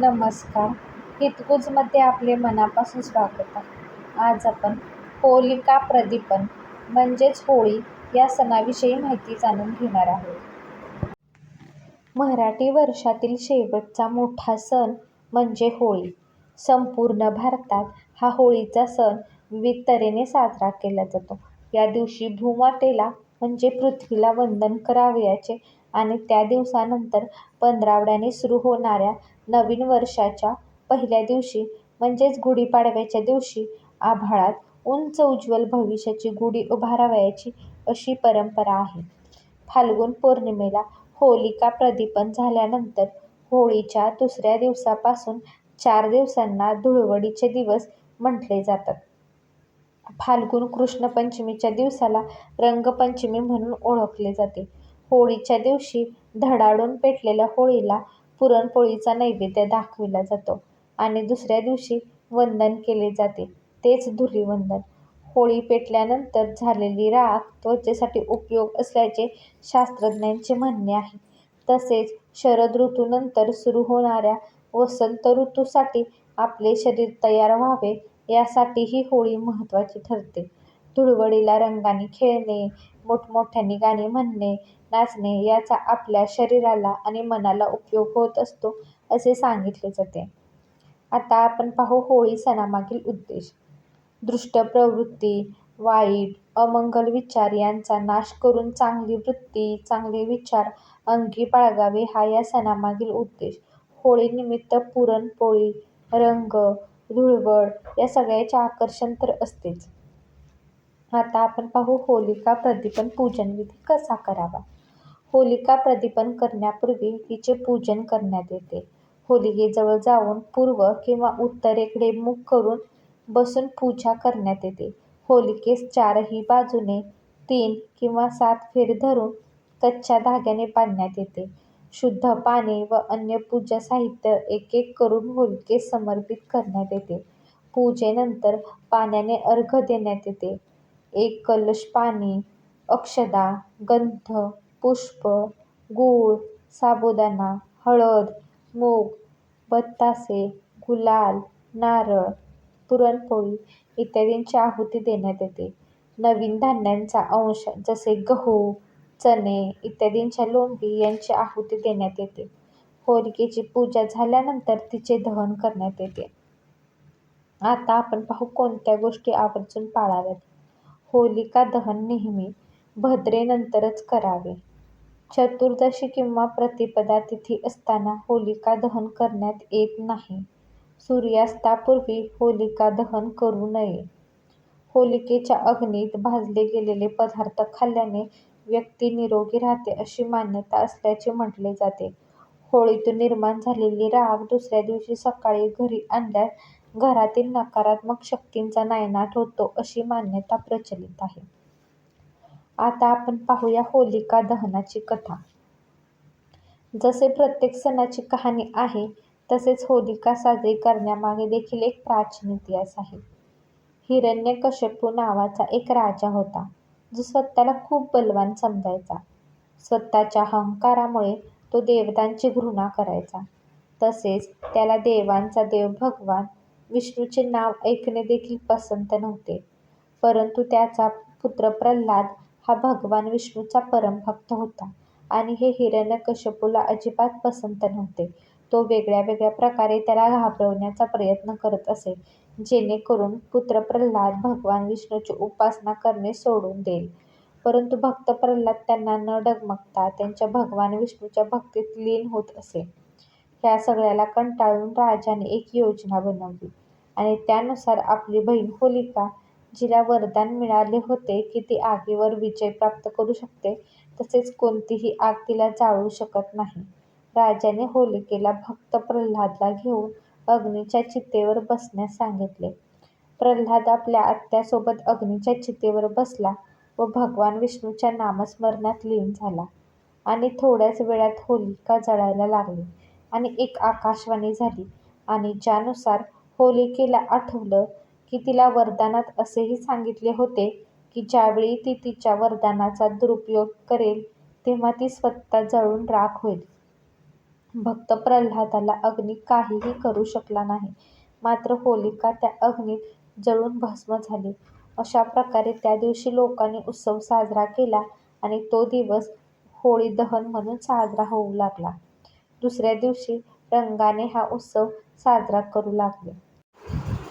नमस्कार. हितगुजमध्ये आपले मनापासून स्वागत आहे. आज आपण होलिका प्रदीपन म्हणजेच होळी या सणाविषयी माहिती जाणून घेणार आहोत. मराठी वर्षातील शेवटचा मोठा सण म्हणजे होळी. संपूर्ण भारतात हा होळीचा सण विविध तऱ्हेने साजरा केला जातो. या दिवशी भूमातेला म्हणजे पृथ्वीला वंदन करावयाचे आणि त्या दिवसानंतर पंधरावड्याने सुरू होणाऱ्या नवीन वर्षाच्या पहिल्या दिवशी म्हणजेच गुढीपाडव्याच्या दिवशी आभाळात उंच उज्ज्वल भविष्याची गुढी उभारावयाची अशी परंपरा आहे. फाल्गुन पौर्णिमेला होलिका प्रदीपन झाल्यानंतर होळीच्या दुसऱ्या दिवसापासून चार दिवसांना धुळवडीचे दिवस म्हटले जातात. फाल्गुन कृष्ण पंचमीच्या दिवसाला रंगपंचमी म्हणून ओळखले जाते. होळीच्या दिवशी धडाडून पेटलेल्या होळीला पुरणपोळीचा नैवेद्य दाखविला जातो आणि दुसऱ्या दिवशी वंदन केले जाते तेच धुलीवंदन. होळी पेटल्यानंतर झालेली राख त्वचेसाठी उपयोग असल्याचे शास्त्रज्ञांचे म्हणणे आहे. तसेच शरद ऋतूनंतर सुरू होणाऱ्या वसंत ऋतूसाठी आपले शरीर तयार व्हावे यासाठीही होळी महत्त्वाची ठरते. धुळवडीला रंगाने खेळणे, मोठमोठ्याने गाणी म्हणणे, नाचणे याचा आपल्या शरीराला आणि मनाला उपयोग होत असतो असे सांगितले जाते. आता आपण पाहू होळी सणामागील उद्देश. दृष्ट प्रवृत्ती, वाईट, अमंगल विचार यांचा नाश करून चांगली वृत्ती, चांगले विचार अंगी बाळगावे हा या सणामागील उद्देश. होळीनिमित्त पुरणपोळी, रंग, धुळवड या सगळ्याचे आकर्षण तर असतेच. आता आपण पाहू होलिका प्रदीपन पूजन विधी कसा करावा. होलिका प्रदीपन करण्यापूर्वी तिचे पूजन करण्यात येते. होलिकेजवळ जाऊन पूर्व किंवा उत्तरेकडे मुख करून बसून पूजा करण्यात येते. होलिकेस चारही बाजूने तीन किंवा सात फेर धरून कच्च्या धाग्याने बांधण्यात येते. शुद्ध पाणी व अन्य पूजा साहित्य एक-एक करून होलिकेस समर्पित करण्यात येते. पूजेनंतर पाण्याने अर्घ्य देण्यात येते. एक कलश पाणी, अक्षदा, गंध, पुष्प, गूळ, साबुदाणा, हळद, मूग, बत्तासे, गुलाल, नारळ, पुरणपोळी इत्यादींची आहुती देण्यात येते. नवीन धान्यांचा अंश जसे गहू, चणे इत्यादींच्या लोंबी यांची आहुती देण्यात येते. होलिकेची पूजा झाल्यानंतर तिचे दहन करण्यात येते. आता आपण पाहू कोणत्या गोष्टी आवर्जून पाळाव्यात. होलिका दहन नेहमी भद्रेनंतरच करावे. चतुर्दशी किंवा प्रतिपदा तिथी असताना होलिका दहन करण्यात येत नाही. सूर्यास्तापूर्वी होलिका दहन करू नये. होलिकेच्या अग्नीत भाजले गेलेले पदार्थ खाल्ल्याने व्यक्ती निरोगी राहते अशी मान्यता असल्याचे म्हटले जाते. होळीतून निर्माण झालेली राख दुसऱ्या दिवशी सकाळी घरी आणल्यास घरातील नकारात्मक शक्तींचा नायनाट होतो अशी मान्यता प्रचलित आहे. आता आपण पाहूया होलिका दहनाची कथा. जसे प्रत्येक सणाची कहाणी आहे तसेच होलिका साजरी करण्यामागे देखील एक प्राचीन इतिहास आहे. हिरण्यकश्यपू नावाचा एक राजा होता जो स्वतःला खूप बलवान समजायचा. स्वतःच्या अहंकारामुळे तो देवतांची घृणा करायचा. तसेच त्याला देवांचा देव भगवान विष्णूचे नाव ऐकणे देखील पसंत नव्हते. परंतु त्याचा पुत्र प्रल्हाद हा भगवान विष्णूचा परमभक्त होता आणि हे हिरण्यकश्यपूला अजिबात पसंत नव्हते. तो वेगळ्या वेगळ्या प्रकारे त्याला घाबरवण्याचा प्रयत्न करत असे जेणेकरून पुत्र प्रल्हाद भगवान विष्णूची उपासना करणे सोडून देईल. परंतु भक्त प्रल्हाद त्यांना न डगमगता त्यांच्या भगवान विष्णूच्या भक्तीत लीन होत असे. ह्या सगळ्याला कंटाळून राजाने एक योजना बनवली आणि त्यानुसार आपली बहीण होलिका जिला वरदान मिळाले होते की ती आगीवर विजय प्राप्त करू शकते तसेच कोणतीही आग तिला जाळू शकत नाही. राजाने होलिकेला भक्त प्रल्हादला घेऊन अग्नीच्या चितेवर बसण्यास सांगितले. प्रल्हाद आपल्या आत्यासोबत अग्नीच्या चितेवर बसला व भगवान विष्णूच्या नामस्मरणात लीन झाला आणि थोड्याच वेळात होलिका जळायला लागली आणि एक आकाशवाणी झाली आणि ज्यानुसार होलिकेला आठवलं की तिला वरदानात असेही सांगितले होते की ज्यावेळी ती तिच्या वरदानाचा दुरुपयोग करेल तेव्हा ती स्वतः जळून राख होईल. भक्त प्रल्हादाला अग्नी काहीही करू शकला नाही. मात्र होलिका त्या अग्नीत जळून भस्म झाली. अशा प्रकारे त्या दिवशी लोकांनी उत्सव साजरा केला आणि तो दिवस होळी दहन म्हणून साजरा होऊ लागला. दुसऱ्या दिवशी रंगाने हा उत्सव साजरा करू लागले.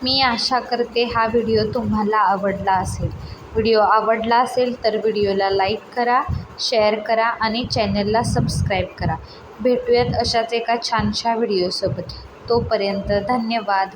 मी आशा करते हा व्हिडिओ तुम्हाला आवडला असेल. व्हिडिओ आवडला असेल तर व्हिडिओला लाईक करा, शेअर करा आणि चॅनलला सबस्क्राईब करा. भेटूयात अशाच एका छानशा व्हिडिओसोबत. तोपर्यंत धन्यवाद.